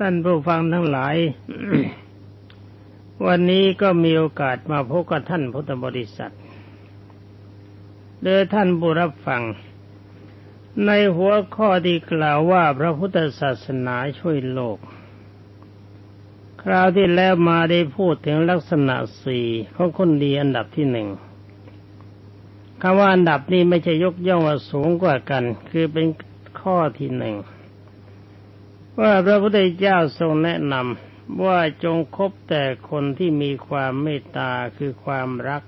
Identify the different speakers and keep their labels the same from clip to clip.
Speaker 1: ท่านผู้ฟังทั้งหลาย วันนี้ก็มีโอกาสมาพบกับท่านพุทธบริษัทโดยท่านบุรับฟัง ในหัวข้อที่กล่าวว่าพระพุทธศาสนาช่วยโลก คราวที่แล้วมาได้พูดถึงลักษณะสี่ของคนดีอันดับที่หนึ่งคำว่าอันดับนี้ไม่ใช่ยกย่องว่าสูงกว่ากัน คือเป็นข้อที่หนึ่ง ว่าพระพุทธเจ้าทรงแนะนำว่าจงคบแต่คนที่มีความเมตตาคือความรัก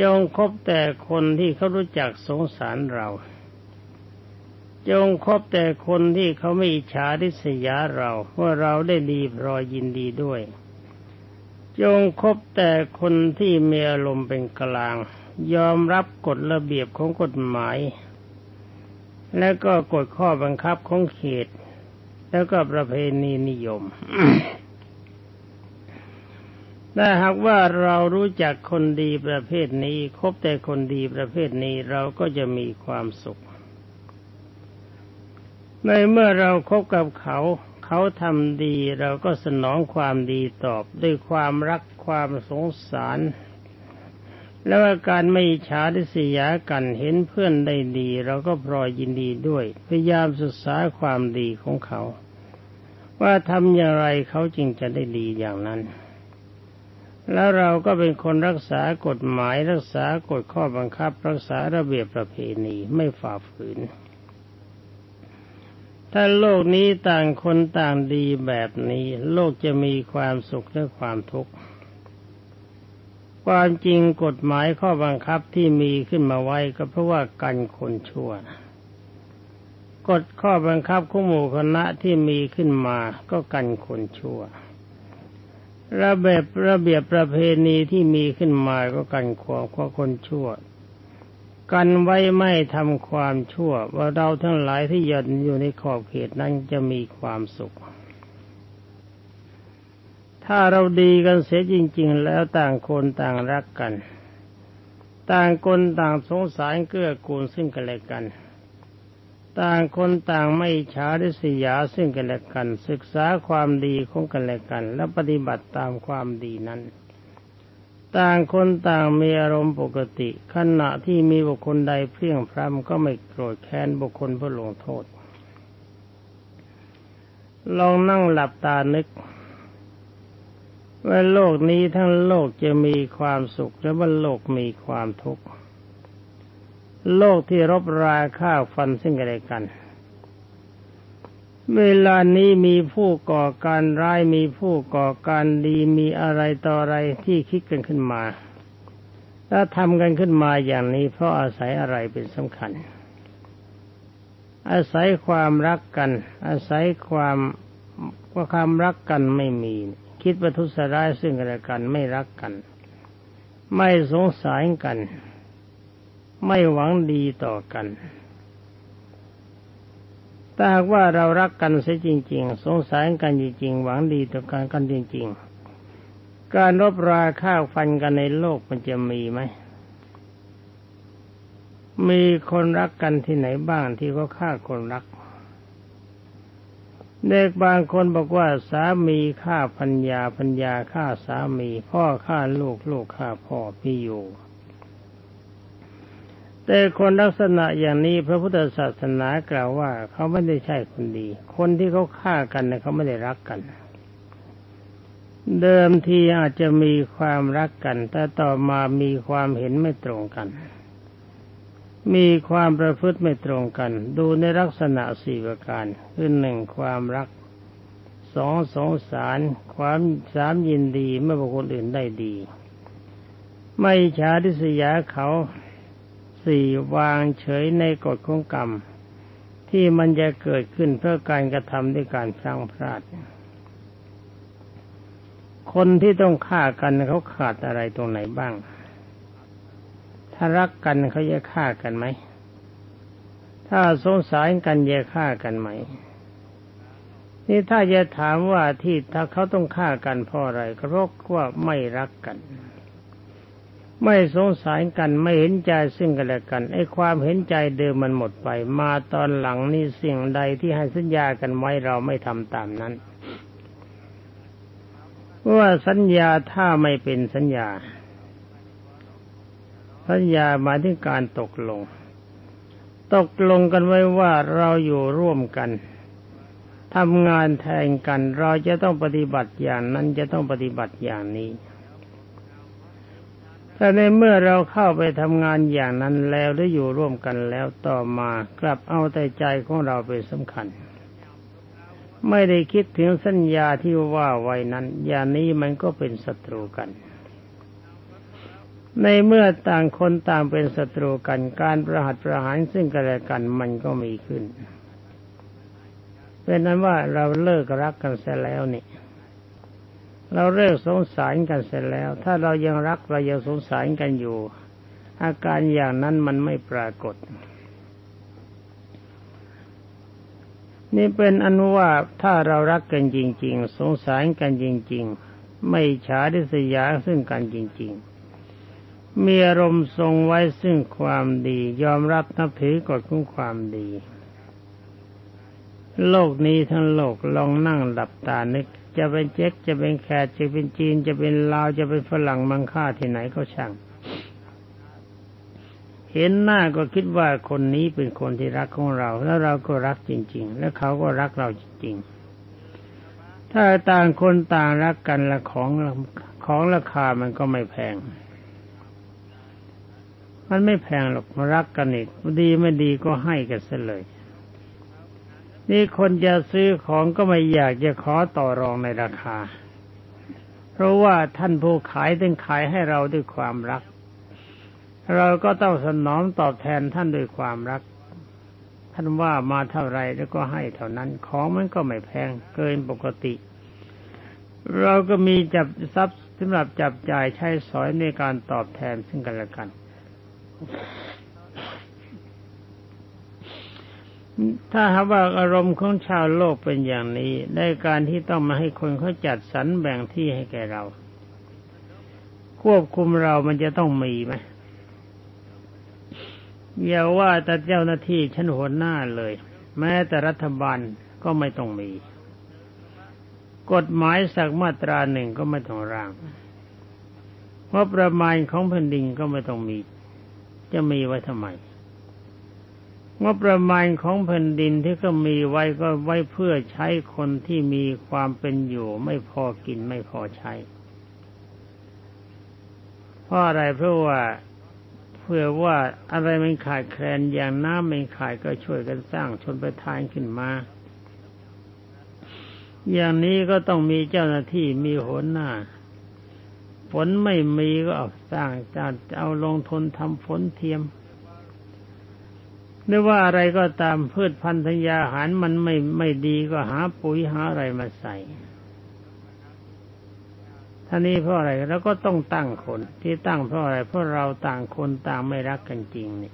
Speaker 1: จงคบแต่คนที่เขารู้จักสงสารเรา จงคบแต่คนที่เขาไม่อิจฉาริษยาเราว่าเราได้ดีรอยยินดีด้วย จงคบแต่คนที่มีอารมณ์เป็นกลาง ยอมรับกฎระเบียบของกฎหมาย แล้วก็กฎข้อบังคับของเขต แล้วก็ประเพณีนิยมถ้าหากว่าเรารู้จักคนดีประเภทนี้ คบแต่คนดีประเภทนี้เราก็จะมีความสุข ในเมื่อเราคบกับเขา เขาทำดีเราก็สนองความดีตอบด้วยความรักความสงสาร แล้วาการไม่ฉาดิสยากันเห็นเพื่อนได้ดี เราก็พลอยยินดีด้วย พยายามศึกษาความดีของเขา ว่าทำอย่างไรเขาจึงจะได้ดีอย่างนั้น แล้วเราก็เป็นคนรักษากฎหมายรักษากฎข้อบังคับ รักษาระเบียบประเพณีไม่ฝ่าฝืน ถ้าโลกนี้ต่างคนต่างดีแบบนี้ โลกจะมีความสุขและความทุกข์ ความจริงกฎหมายข้อบังคับที่มีขึ้นมาไว้ก็เพราะว่ากันคนชั่ว กฎข้อบังคับของหมู่คณะที่มีขึ้นมาก็กันคนชั่ว ระเบียบระเบียบประเพณีที่มีขึ้นมาก็กันความข้อคนชั่ว กันไว้ไม่ทำความชั่ว ว่าเราทั้งหลายที่ยันอยู่ในขอบเขตนั้นจะมีความสุข ถ้าเราดีกันเสียจริง ๆ แล้วต่างคนต่างรักกัน ต่างคนต่างสงสารเกื้อกูลซึ่งกันและกัน ต่างคนต่างไม่ฉาดิสยาซึ่งกันและกัน ศึกษาความดีของกันและกัน และปฏิบัติตามความดีนั้นต่างคนต่างมีอารมณ์ปกติ ขณะที่มีบุคคลใดเพียงพรำก็ไม่โกรธแค้นบุคคลเพื่อลงโทษ ลองนั่งหลับตานึก ว่าโลกนี้ทั้งโลกจะมีความสุขและว่าโลกมีความทุกข์ โลกที่รบราฆ่าฟันซึ่งกันและกัน เวลานี้มีผู้ก่อการร้ายมีผู้ก่อการดีมีอะไรต่ออะไรที่คิดกันขึ้นมาแล้วทำกันขึ้นมาอย่างนี้เพราะอาศัยอะไรเป็นสำคัญ อาศัยความรักกัน อาศัยความว่าความรักกันไม่มี คิดประทุษร้ายซึ่งกันและกันไม่รักกัน ไม่สงสารกัน ไม่หวังดีต่อกันถ้าหากว่าเรารักกันเสียจริง ๆ สงสารกันจริงๆหวังดีต่อกันกันจริง ๆ การรบราฆ่าฟันกันในโลกมันจะมีไหมมีคนรักกันที่ไหนบ้างที่เขาฆ่าคนรัก เด็กบางคนบอกว่าสามีฆ่าพัญญาพัญญาฆ่าสามี พ่อฆ่าลูกลูกฆ่าพ่อพี่อยู่ แต่คนลักษณะอย่างนี้พระพุทธศาสนากล่าวว่าเขาไม่ได้ใช่คนดี คนที่เขาฆ่ากันเนี่ยเขาไม่ได้รักกัน เดิมทีอาจจะมีความรักกัน แต่ต่อมามีความเห็นไม่ตรงกัน มีความประพฤติไม่ตรงกัน ดูในลักษณะสี่ประการคือหนึ่งความรักสองสงสาร ความสามยินดีเมื่อบุคคลอื่นได้ดี ไม่ฉาดิสยาเขาสี่วางเฉยในกฎของกรรม ที่มันจะเกิดขึ้นเพื่อการกระทำด้วยการพลังพลาด คนที่ต้องฆ่ากันเขาขาดอะไรตรงไหนบ้าง ถ้ารักกันเขาจะฆ่ากันไหม ถ้าสงสารกันจะฆ่ากันไหม นี่ถ้าจะถามว่าที่ถ้าเขาต้องฆ่ากันเพราะอะไรก็เพราะว่าไม่รักกัน ไม่สงสารกันไม่เห็นใจซึ่งกันและกันไอ้ความเห็นใจเดิมมันหมดไป มาตอนหลังนี่สิ่งใดที่ให้สัญญากันไว้เราไม่ทำตามนั้นว่าสัญญาถ้าไม่เป็นสัญญา สัญญาหมายถึงการตกลง ตกลงกันไว้ว่าเราอยู่ร่วมกันทำงานแทนกัน เราจะต้องปฏิบัติอย่างนั้นจะต้องปฏิบัติอย่างนี้แต่ในเมื่อเราเข้าไปทำงานอย่างนั้นแล้วได้อยู่ร่วมกันแล้วต่อมากลับเอาแต่ใจของเราเป็นสำคัญ ไม่ได้คิดถึงสัญญาที่ว่าไว้นั้น อย่างนี้มันก็เป็นศัตรูกัน ในเมื่อต่างคนต่างเป็นศัตรูกันการประหัตประหารซึ่งกันและกันมันก็มีขึ้นเป็นนั้นว่าเราเลิกรักกันเสียแล้วนี่ เราเลิกสงสารกันเสร็จแล้ว ถ้าเรายังรักเรายังสงสารกันอยู่ อาการอย่างนั้นมันไม่ปรากฏ นี่เป็นอนุว่าถ้าเรารักกันจริง ๆ สงสารกันจริง ๆ ไม่ฉาดิสยาซึ่งกันจริง ๆ มีอารมณ์ทรงไว้ซึ่งความดี ยอมรับนับถือกฎของความดี โลกนี้ทั้งโลกลองนั่งหลับตานึก จะเป็นเจ๊กจะเป็นแขกจะเป็นจีน จะเป็นลาวจะเป็นฝรั่งมังค่าที่ไหนก็ช่าง เห็นหน้าก็คิดว่าคนนี้เป็นคนที่รักของเรา แล้วเราก็รักจริง ๆ แล้วเขาก็รักเราจริง ๆ ถ้าต่างคนต่างรักกันละของของราคามันก็ไม่แพง มันไม่แพงหรอกมารักกันอีกดีไม่ดีก็ให้กันซะเลย นี่คนจะซื้อของก็ไม่อยากจะขอต่อรองในราคา เพราะว่าท่านผู้ขายต้องขายให้เราด้วยความรัก เราก็ต้องสนองตอบแทนท่านด้วยความรัก ท่านว่ามาเท่าไรแล้วก็ให้เท่านั้นของมันก็ไม่แพงเกินปกติ เราก็มีจับทรัพย์สำหรับจับจ่ายใช้สอยในการตอบแทนซึ่งกันและกัน ถ้าหากว่าอารมณ์ของชาวโลกเป็นอย่างนี้ในการที่ต้องมาให้คนเขาจัดสรรแบ่งที่ให้แก่เรา ควบคุมเรามันจะต้องมีไหมอย่าว่าแต่เจ้าหน้าที่ชั้นหัวหน้าเลย แม้แต่รัฐบาลก็ไม่ต้องมี กฎหมายสักมาตราหนึ่งก็ไม่ต้องร่างเพราะประมาณของแผ่นดินก็ไม่ต้องมี จะมีไว้ทำไมงบประมาณของแผ่นดินที่ก็มีไว้ก็ไว้เพื่อใช้คนที่มีความเป็นอยู่ ไม่พอกินไม่พอใช้เพราะอะไรเพราะว่าเพื่อว่าอะไรมันขาดแคลนอย่างน้ำไม่ขาดก็ช่วยกันสร้างชนประทานขึ้นมา อย่างนี้ก็ต้องมีเจ้าหน้าที่มีหัวหน้า ฝนไม่มีก็เอาสร้างจะเอาลงทุนทำฝนเทียมหรือว่าอะไรก็ตามพืชพันธุ์ธัญญาหารมันไม่ไม่ดีก็หาปุ๋ยหาอะไรมาใส่ท่านี้เพราะอะไรแล้วก็ต้องตั้งคนที่ตั้งเพราะอะไรเพราะเราต่างคนต่างไม่รักกันจริงนี่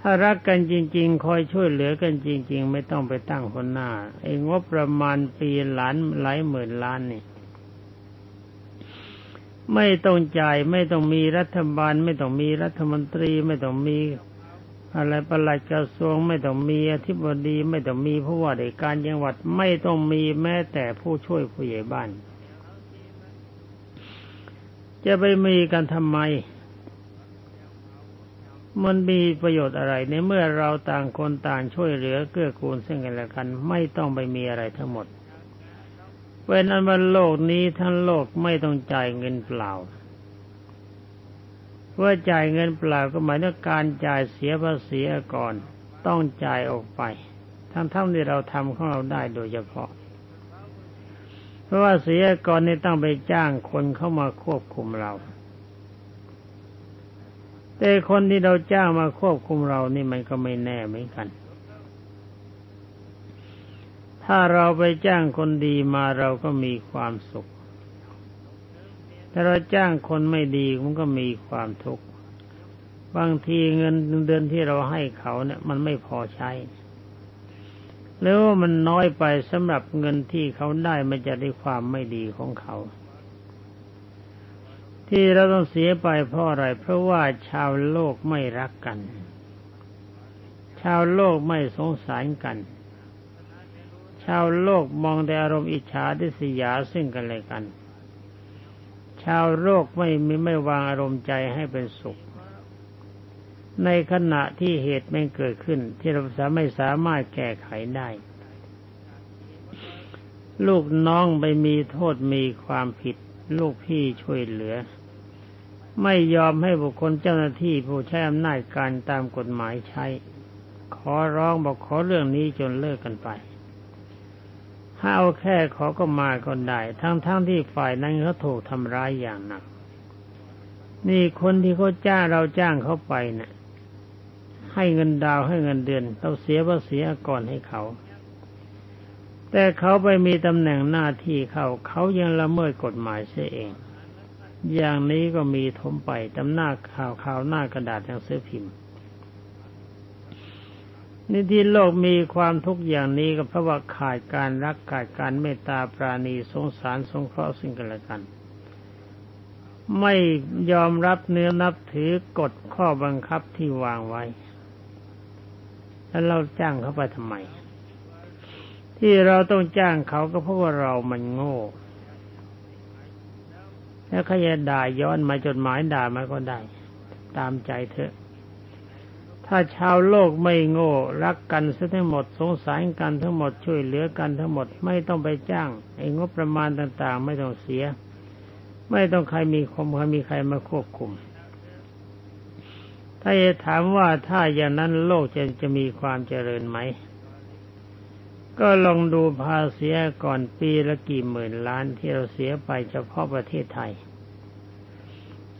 Speaker 1: ถ้ารักกันจริง ๆ คอยช่วยเหลือกันจริง ๆ ไม่ต้องไปตั้งคนหน้าไอ้งบประมาณปีหลานหลายหมื่นล้านนี่ ไม่ต้องจ่ายไม่ต้องมีรัฐบาล ไม่ต้องมีรัฐมนตรีไม่ต้องมี อะไรประหลัดกระทรวงไม่ต้องมีอธิบดีไม่ต้องมีผู้ว่าราชการจังหวัดไม่ต้องมีแม้แต่ผู้ช่วยผู้ใหญ่บ้าน จะไปมีกันทำไม มันมีประโยชน์อะไรในเมื่อเราต่างคนต่างช่วยเหลือเกื้อกูลซึ่งกันและกัน ไม่ต้องไปมีอะไรทั้งหมด เป็นอันว่าโลกนี้ทั้งโลกไม่ต้องจ่ายเงินเปล่าว่าจ่ายเงินเปล่าก็หมายถึงการจ่ายเสียภาษีก่อนต้องจ่ายออกไป ทั้งทั้งที่เราทำของเราได้โดยเฉพาะ เพราะว่าเสียก่อนนี่ต้องไปจ้างคนเข้ามาควบคุมเรา แต่คนที่เราจ้างมาควบคุมเรานี่มันก็ไม่แน่เหมือนกัน ถ้าเราไปจ้างคนดีมาเราก็มีความสุข ถ้าเราจ้างคนไม่ดีมันก็มีความทุกข์บางทีเงินเดือนที่เราให้เขาเนี่ย มันไม่พอใช้หรือว่ามันน้อยไปสำหรับเงินที่เขาได้มันจะได้ความไม่ดีของเขาที่ที่เราต้องเสียไปเพราะอะไร เพราะว่าชาวโลกไม่รักกัน ชาวโลกไม่สงสารกัน ชาวโลกมองแต่อารมณ์อิจฉาทิษยาซึ่งกันและกัน ชาวโลกไม่มีไม่วางอารมณ์ใจให้เป็นสุข ในขณะที่เหตุไมันเกิดขึ้น ที่เราสามไม่สามารถแก้ไขได้ ลูกน้องไปมีโทษมีความผิด ลูกพี่ช่วยเหลือ ไม่ยอมให้บุคคลเจ้าหน้าที่ผู้ใช้อำนาจการตามกฎหมายใช้ ขอร้องบอกขอเรื่องนี้จนเลิกกันไป ถ้าเอาแค่ขอก็มาก็ได้ ทั้งๆทที่ฝ่ายนั้นเขาถูกทำร้ายอย่างหนัก นี่คนที่เขาจ้างเราจ้างเขาไปเนะ่ยให้เงินดาวให้เงินเดือน เราเสียภาษีก่อนให้เขา แต่เขาไปมีตำแหน่งหน้าที่เขาเขายังละเมิดกฎหมายเสียเอง อย่างนี้ก็มีทมไปตำหน้าข่าวข่าวหน้ากระดาษหนังสือพิมพ์ นี่ที่โลกมีความทุกข์อย่างนี้ก็เพราะว่าขาดการรักขาดการเมตตาปราณีสงสารสงเคราะห์สิ่งกันและกัน ไม่ยอมรับเนื้อนับถือกฎข้อบังคับที่วางไว้ แล้วเราจ้างเขาไปทำไม ที่เราต้องจ้างเขาก็เพราะว่าเรามันโง่ แล้วเขาจะด่าย้อนมาจดหมายด่ามาก็ได้ ตามใจเถอะ ถ้าชาวโลกไม่โง่ รักกันซะทั้งหมดสงสารกันทั้งหมดช่วยเหลือกันทั้งหมดไม่ต้องไปจ้างไอ้งบประมาณต่างๆ ไม่ต้องเสีย ไม่ต้องใครมีคมใครมีใครมาควบคุม ถ้าจะถามว่าถ้าอย่างนั้นโลกจะจะมีความเจริญไหม ก็ลองดูภาษีก่อนปีละกี่หมื่นล้านที่เราเสียไปเฉพาะประเทศไทย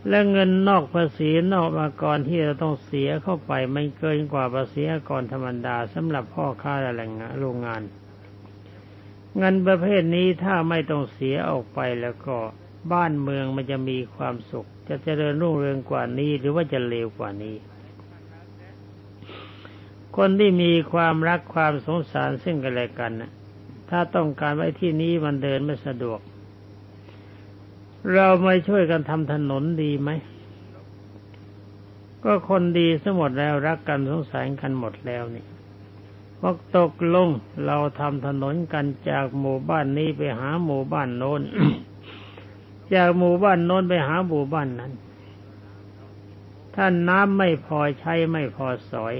Speaker 1: และเงินนอกภาษีนอกอากรที่เราต้องเสียเข้าไปมันเกินกว่าภาษีอากรธรรมดาสำหรับพ่อค้าและแรงงานโรงงาน เงินประเภทนี้ถ้าไม่ต้องเสียออกไปแล้วก็บ้านเมืองมันจะมีความสุข จะเจริญรุ่งเรืองกว่านี้หรือว่าจะเลวกว่านี้ คนที่มีความรักความสงสารซึ่งกันและกันถ้าต้องการไว้ที่นี้มันเดินไม่สะดวก เราไม่ช่วยกันทำถนนดีไหม ก็คนดีสมดแล้วรักกันสงสารกันหมดแล้วนี่พอตกลงเราทำถนนกันจากหมู่บ้านนี้ไปหาหมู่บ้านโน้น จากหมู่บ้านโน้นไปหาหมู่บ้านนั้น ถ้าน้ำไม่พอใช้ไม่พอสอย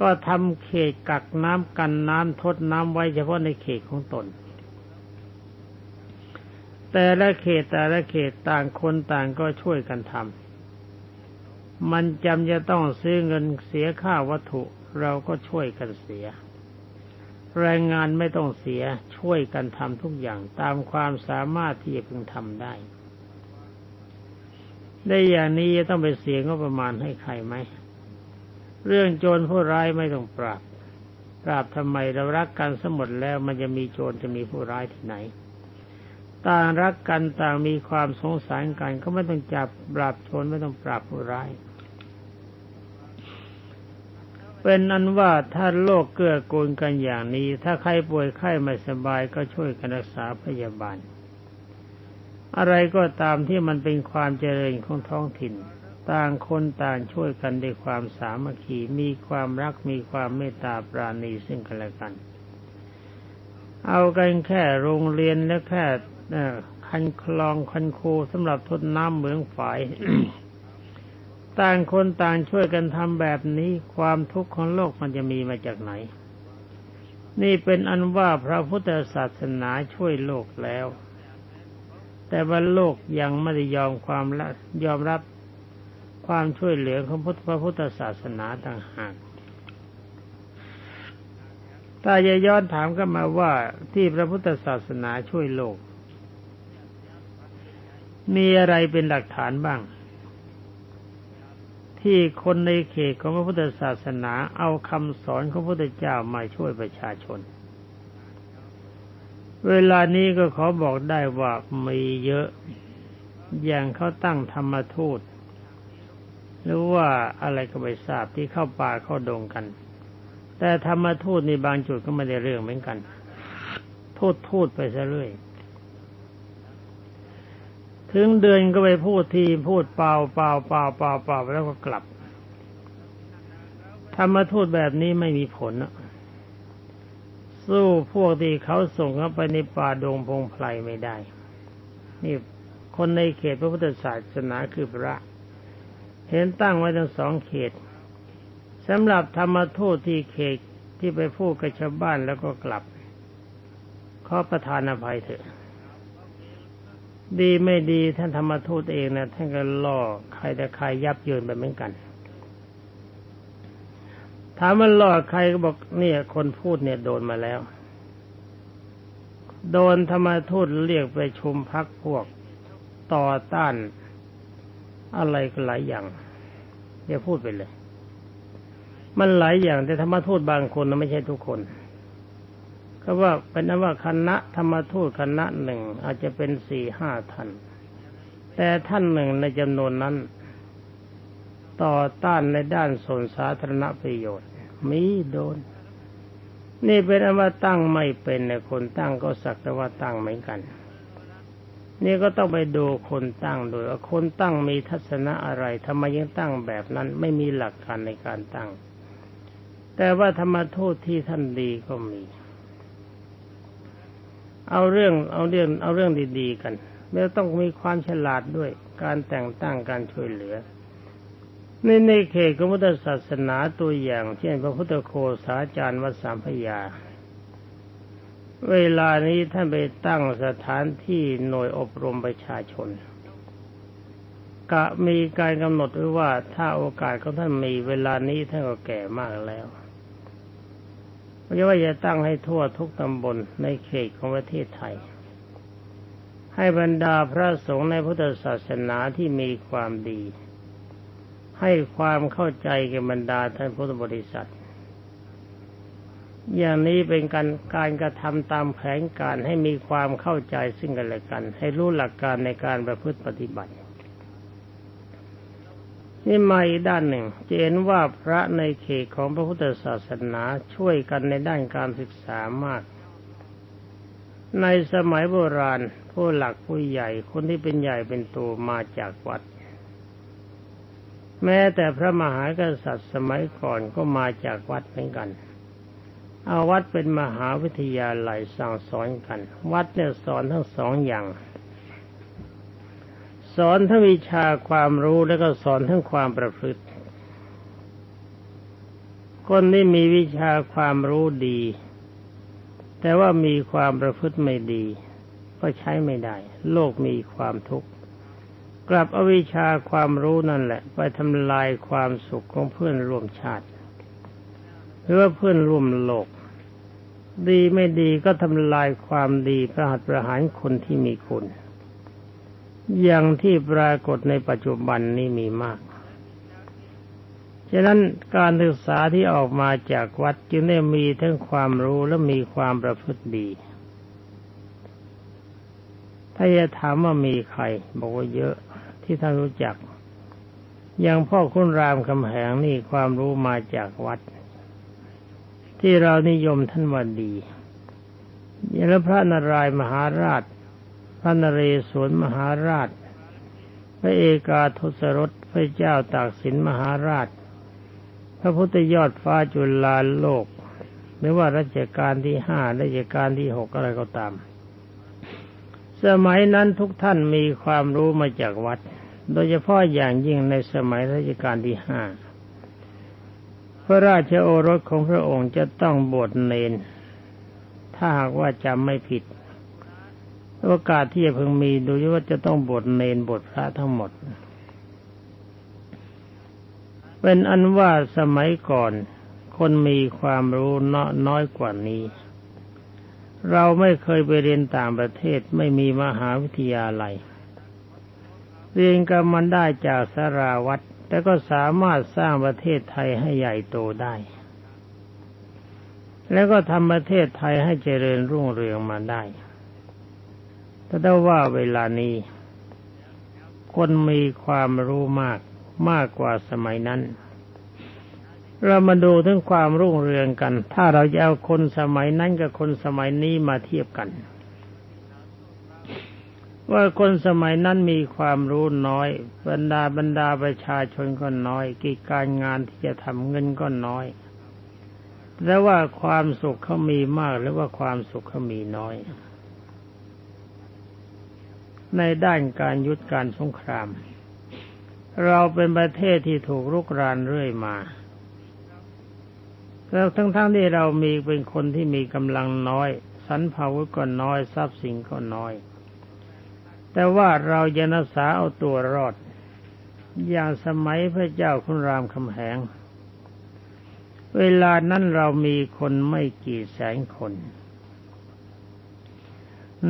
Speaker 1: ก็ทำเขตกักน้ำกันน้ำทดน้ำไว้เฉพาะในเขตของตน แต่ละเขตแต่ละเขตต่างคนต่างก็ช่วยกันทำมันจำจะต้องซื้อเงินเสียค่าวัตถุเราก็ช่วยกันเสีย แรงงานไม่ต้องเสียช่วยกันทำทุกอย่างตามความสามารถที่จะพึงทำได้ ได้อย่างนี้จะต้องไปเสียงบประมาณให้ใครไหม เรื่องโจรผู้ร้ายไม่ต้องปราบ ปราบทำไมเรารักกันสมดแล้วมันจะมีโจรจะมีผู้ร้ายที่ไหน ต่างรักกันต่างมีความสงสารกัน ก็ไม่ต้องจับปราบชนไม่ต้องปราบผู้ร้าย เป็นนั้นว่าถ้าโลกเกื้อกูลกันอย่างนี้ ถ้าใครป่วยไข้ไม่สบายก็ช่วยกันรักษาพยาบาล อะไรก็ตามที่มันเป็นความเจริญของท้องถิ่น ต่างคนต่างช่วยกันด้วยความสามัคคีมีความรักมีความเมตตาปราณีซึ่งกันและกัน เอากันแค่โรงเรียนและแค่ คันคลองคันโคสำหรับทดน้ำเหมืองฝายต่างคนต่างช่วยกันทำแบบนี้ความทุกข์ของโลกมันจะมีมาจากไหน นี่เป็นอันว่าพระพุทธศาสนาช่วยโลกแล้ว แต่ว่าโลกยังไม่ได้ยอมความละยอมรับความช่วยเหลือของพระพุทธศาสนาต่างหากถ้าจะย้อนถามกันมาว่าที่พระพุทธศาสนาช่วยโลก มีอะไรเป็นหลักฐานบ้าง ที่คนในเขตของพระพุทธศาสนาเอาคำสอนของพระพุทธเจ้ามาช่วยประชาชน เวลานี้ก็ขอบอกได้ว่ามีเยอะ อย่างเขาตั้งธรรมทูต หรือว่าอะไรก็ไม่ทราบที่เข้าป่าเข้าดงกัน แต่ธรรมทูตในบางจุดก็ไม่ได้เรื่องเหมือนกันทูตทูตไปซะเรื่อย ถึงเดือนก็ไปพูดทีพูดเปล่าเปล่าเปล่าเปล่าเปล่าแล้วก็กลับธรรมทูตแบบนี้ไม่มีผลสู้พวกที่เขาส่งเข้าไปในป่าดงพงไพรไม่ได้ นี่คนในเขตพระพุทธศาสนาคือพระ เห็นตั้งไว้ทั้งสองเขตสำหรับธรรมทูตที่เขตที่ไปพูดกับชาวบ้านแล้วก็กลับขอประทานอภัยเถอะ ดีไม่ดีท่านธรรมทูตเองนะท่านก็ล่อใครแต่ใครยับเยินไปเหมือนกัน ถามมันล่อใครก็บอกเนี่ย คนพูดเนี่ยโดนมาแล้ว โดนธรรมทูตเรียกไปชุมพักพวกต่อต้านอะไรก็หลายอย่างอย่าพูดไปเลย มันหลายอย่างแต่ธรรมทูตบางคนนะไม่ใช่ทุกคน ก็ว่าเป็นนว่าคณะธรรมทูตคณะหนึ่งอาจจะเป็นสี่ห้าท่าน แต่ท่านหนึ่งในจำนวนนั้น ต่อต้านในด้านส่วนสาธารณประโยชน์ มีโดน นี่เป็นอว่าตั้งไม่เป็นในคนตั้งก็สักแต่ว่าตั้งเหมือนกัน นี่ก็ต้องไปดูคนตั้งโดยว่าคนตั้งมีทัศนะอะไรทำไมยังตั้งแบบนั้นไม่มีหลักการในการตั้ง แต่ว่าธรรมทูตที่ท่านดีก็มี เอาเรื่องเอาเรื่องเอาเรื่องดีๆกันแล้วต้องมีความฉลาดด้วยการแต่งตั้งการช่วยเหลือ ในในเขตของพุทธศาสนาตัวอย่าง เช่นพระพุทธโคสาจารย์วัดสามพยา เวลานี้ท่านไปตั้งสถานที่หน่วยอบรมประชาชนกะมีการกำหนดไว้ว่าถ้าโอกาสของท่านมีเวลานี้ท่านก็แก่มากแล้ว ไม่ใช่ว่าจะตั้งให้ทั่วทุกตำบลในเขตของประเทศไทย ให้บรรดาพระสงฆ์ในพุทธศาสนาที่มีความดี ให้ความเข้าใจแก่บรรดาท่านพุทธบริษัท อย่างนี้เป็นการการกระทำตามแผนการให้มีความเข้าใจซึ่งกันและกัน ให้รู้หลักการในการประพฤติปฏิบัติ นี่มาอีกด้านหนึ่งจะเห็นว่าพระในเขตของพระพุทธศาสนาช่วยกันในด้านการศึกษามาก ในสมัยโบราณผู้หลักผู้ใหญ่คนที่เป็นใหญ่เป็นโตมาจากวัด แม้แต่พระมหากษัตริย์สมัยก่อนก็มาจากวัดเหมือนกันเอาวัดเป็นมหาวิทยาลัยสั่งสอนกัน วัดเนี่ยสอนทั้งสองอย่าง สอนทั้งวิชาความรู้แล้วก็สอนทั้งความประพฤติ คนที่มีวิชาความรู้ดี แต่ว่ามีความประพฤติไม่ดี ก็ใช้ไม่ได้ โลกมีความทุกข์กลับอวิชาความรู้นั่นแหละ ไปทำลายความสุขของเพื่อนร่วมชาติ หรือว่าเพื่อนร่วมโลก ดีไม่ดีก็ทำลายความดีประหัตประหารคนที่มีคุณ อย่างที่ปรากฏในปัจจุบันนี้มีมาก ฉะนั้นการศึกษาที่ออกมาจากวัดจึงได้มีทั้งความรู้และมีความประพฤติดี ถ้าจะถามว่ามีใคร บอกว่าเยอะที่ท่านรู้จัก อย่างพ่อคุณรามคำแหงนี่ความรู้มาจากวัด ที่เรานิยมท่านว่าดีอย่างพระนารายมหาราช พระนเรศวรมหาราช พระเอกาทศรสพระเจ้าตากสินมหาราช พระพุทธยอดฟ้าจุลาโลกไม่ว่ารัชกาลที่ห้ารัชกาลที่หกอะไรก็ตาม สมัยนั้นทุกท่านมีความรู้มาจากวัด โดยเฉพาะอย่างยิ่งในสมัยรัชกาลที่ห้าพระราชโอรสของพระองค์จะต้องบวชเนน ถ้าหากว่าจำไม่ผิด โอกาสที่จะพึงมีดูว่าจะต้องบทเนนบทพระทั้งหมด เป็นอันว่าสมัยก่อน คนมีความรู้น้อยกว่านี้ เราไม่เคยไปเรียนต่างประเทศไม่มีมหาวิทยาลัย เรียนกันมันได้จากสราวัตรแต่ก็สามารถสร้างประเทศไทยให้ใหญ่โตได้ แล้วก็ทำประเทศไทยให้เจริญรุ่งเรืองมาได้ ถ้าได้ว่าเวลานี้ คนมีความรู้มากมากกว่าสมัยนั้น เรามาดูถึงความรุ่งเรืองกัน ถ้าเราจะเอาคนสมัยนั้นกับคนสมัยนี้มาเทียบกัน ว่าคนสมัยนั้นมีความรู้น้อย บรรดาบรรดาประชาชนก็น้อย กิจการงานที่จะทำเงินก็น้อยแล้วว่าความสุขเขามีมากหรือว่าความสุขเขามีน้อย ในด้านการยุดการสงคราม เราเป็นประเทศที่ถูกรุกรานเรื่อยมาแล้วทั้งๆทที่เรามีเป็นคนที่มีกำลังน้อยสรรพาวุธก็น้อยทรัพย์สินก็น้อย แต่ว่าเราจะนักษาเอาตัวรอด อย่างสมัยพระเจ้าคุณรามคำแหง เวลานั้นเรามีคนไม่กี่แสนคน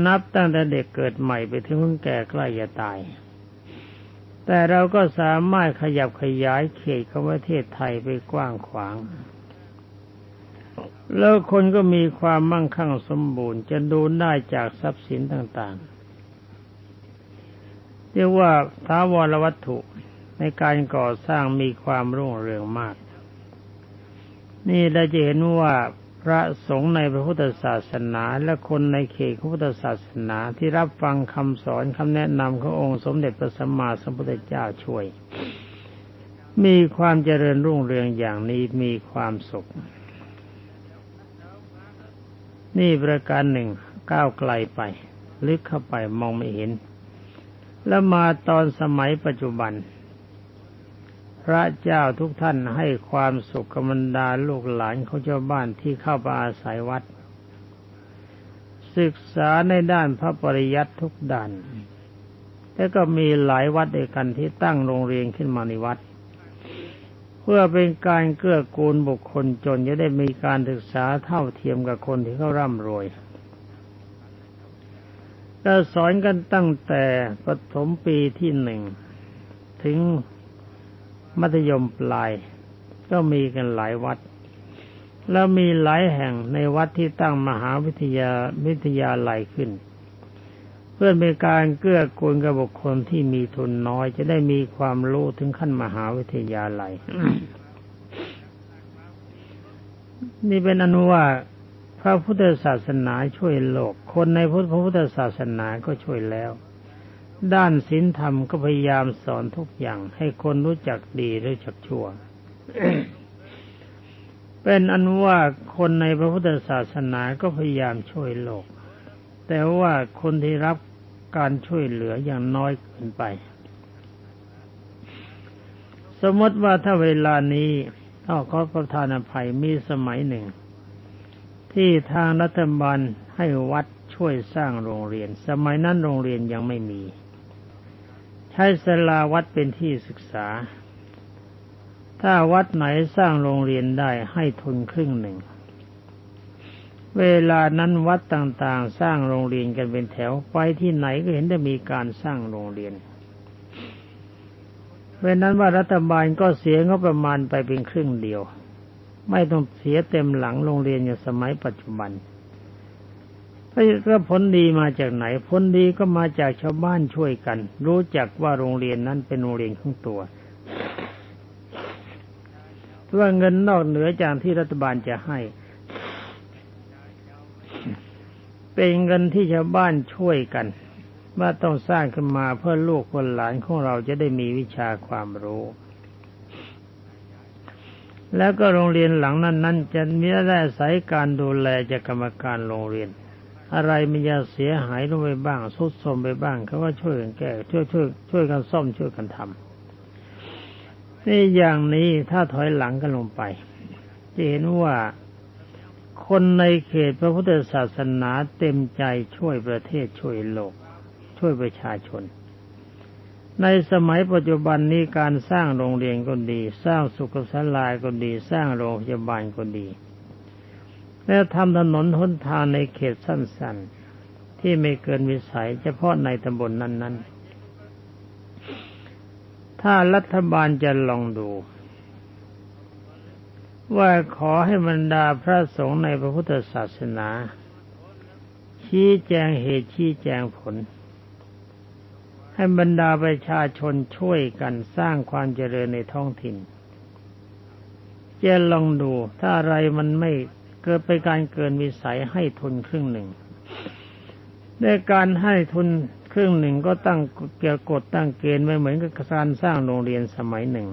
Speaker 1: นับตั้งแต่เด็กเกิดใหม่ไปถึงคนแก่ใกล้จะตาย แต่เราก็สามารถขยับขยายเขตของประเทศไทยไปกว้างขวาง แล้วคนก็มีความมั่งคั่งสมบูรณ์จะดูได้จากทรัพย์สินต่างๆ เรียกว่าท้าวรวัตถุในการก่อสร้างมีความรุ่งเรืองมาก นี่เราจะเห็นว่า ระสงฆ์ในพระพุทธศาสนาและคนในเขตพระพุทธศาสนาที่รับฟังคำสอนคำแนะนำขององค์สมเด็จพระสัมมาสัมพุทธเจ้าช่วย มีความเจริญรุ่งเรืองอย่างนี้มีความสุข นี่ประการหนึ่งก้าวไกลไป ลึกเข้าไปมองไม่เห็น แล้วมาตอนสมัยปัจจุบัน ระเจ้าทุกท่านให้ความสุขกบรรดาลูกหลานของชาวบ้านที่เข้าไปอาศัยวัด ศึกษาในด้านพระปริยัติทุกด้านแล้วก็มีหลายวัดด้วยกันที่ตั้งโรงเรียนขึ้นมาในวัด เพื่อเป็นการเกื้อกูลบุคคลจนจะได้มีการศึกษาเท่าเทียมกับคนที่เขาร่ำรวยก็สอนกันตั้งแต่ปฐมปีที่หนึ่งถึง มัธยมปลาย ก็มีกันหลายวัด แล้วมีหลายแห่งในวัดที่ตั้งมหาวิทยาวิทยาลัยขึ้น เพื่อเป็นการเกื้อกูลกับบุคคลที่มีทุนน้อย จะได้มีความรู้ถึงขั้นมหาวิทยาลัย นี่เป็นอนุว่าพระพุทธศาสนาช่วยโลก คนในพุทธพระพุทธศาสนาก็ช่วยแล้ว ด้านศีลธรรมก็พยายามสอนทุกอย่างให้คนรู้จักดีรู้จักชั่ว เป็นอนุว่าคนในพระพุทธศาสนาก็พยายามช่วยโลก แต่ว่าคนที่รับการช่วยเหลืออย่างน้อยเกินไป สมมติว่าถ้าเวลานี้เอาขอประทานอภัยมีสมัยหนึ่ง ที่ทางรัฐบาลให้วัดช่วยสร้างโรงเรียน สมัยนั้นโรงเรียนยังไม่มี ช้สลาวัดเป็นที่ศึกษา ถ้าวัดไหนสร้างโรงเรียนได้ให้ทุนครึ่งหนึ่ง เวลานั้นวัดต่างๆ สร้างโรงเรียนกันเป็นแถวไปที่ไหนก็เห็นจะมีการสร้างโรงเรียนเพรานั้นว่ารัฐบาลก็เสียงบประมาณไปเป็นครึ่งเดียว ไม่ต้องเสียเต็มหลังโรงเรียนอย่างสมัยปัจจุบัน ก็ผลดีมาจากไหน ผลดีก็มาจากชาวบ้านช่วยกัน รู้จักว่าโรงเรียนนั้นเป็นโรงเรียนของตัวว่าเงินนอกเหนือจากที่รัฐบาลจะให้ เป็นเงินที่ชาวบ้านช่วยกัน ว่าต้องสร้างขึ้นมาเพื่อลูกคนหลานของเราจะได้มีวิชาความรู้ แล้วก็โรงเรียนหลังนั้นนั้นจะมีได้สายการดูแลจากกรรมการโรงเรียน อะไรมันจะเสียหายลงไปบ้างสุดโทมไปบ้างเขาก็ช่วยกันแก้ช่วยช่วยช่วยกันซ่อมช่วยกันทำนี่อย่างนี้ถ้าถอยหลังกันลงไป จะเห็นว่าคนในเขตพระพุทธศาสนาเต็มใจช่วยประเทศช่วยโลก ช่วยประชาชน ในสมัยปัจจุบันนี้การสร้างโรงเรียนก็ดี สร้างสุขศาลาก็ดี สร้างโรงพยาบาลก็ดี แล้วทำถนนหนทางในเขตสั้น ๆ ที่ไม่เกินวิสัยเฉพาะในตำบลนนั้น ๆ ถ้ารัฐบาลจะลองดู ว่าขอให้บรรดาพระสงฆ์ในพระพุทธศาสนา ชี้แจงเหตุชี้แจงผล ให้บรรดาประชาชนช่วยกันสร้างความเจริญในท้องถิ่นจะลองดูถ้าอะไรมันไม่ กิดไปการเกินวิสัยให้ทุนครึ่งหนึ่งในการให้ทุนครึ่งหนึ่งก็ตั้งเกี่ยวกฎตั้งเกณฑ์ไว้เหมือนกับการสร้างโรงเรียนสมัยหนึ่ง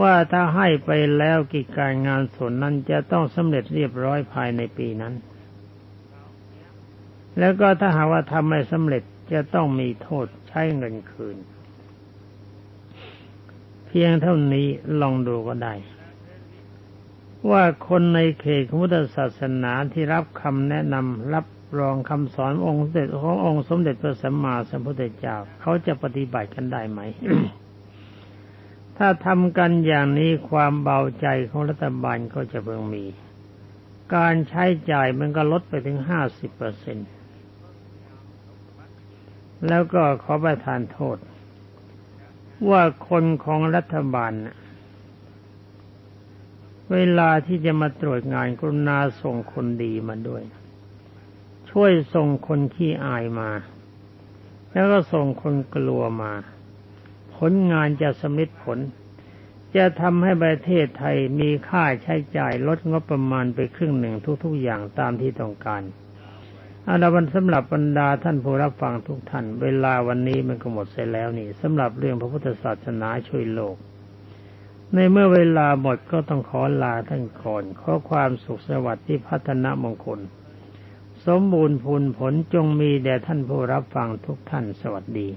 Speaker 1: ว่าถ้าให้ไปแล้วกิจการงานส่วนนั้นจะต้องสำเร็จเรียบร้อยภายในปีนั้น แล้วก็ถ้าหากว่าทำไม่สำเร็จจะต้องมีโทษใช้เงินคืน เพียงเท่านี้ลองดูก็ได้ ว่าคนในเขตของพุทธศาสนาที่รับคำแนะนำรับรองคำสอนองค์สมเด็จขององค์สมเด็จพระสัมมาสัมพุทธเจ้าเขาจะปฏิบัติกันได้ไหม ถ้าทำกันอย่างนี้ความเบาใจของรัฐบาลก็จะเพิ่งมี การใช้จ่ายมันก็ลดไปถึงห้าสิบเปอร์เซ็นต์แล้วก็ขอประทานโทษ ว่าคนของรัฐบาลน่ะ เวลาที่จะมาตรวจงานกรุณาส่งคนดีมาด้วย ช่วยส่งคนขี้อายมา แล้วก็ส่งคนกลัวมา ผลงานจะสำเร็จผล จะทำให้ประเทศไทยมีค่าใช้จ่ายลดงบประมาณไปครึ่งหนึ่งทุก ๆ อย่างตามที่ต้องการอาลาวันสำหรับบรรดาท่านผู้รับฟังทุกท่าน เวลาวันนี้มันก็หมดเสร็จแล้วนี่สำหรับเรื่องพระพุทธศาสนาช่วยโลก ในเมื่อเวลาหมดก็ต้องขอลาท่านก่อน ขอความสุขสวัสดิ์ที่พัฒนามงคล สมบูรณ์พูนผลจงมีแด่ท่านผู้รับฟังทุกท่านสวัสดี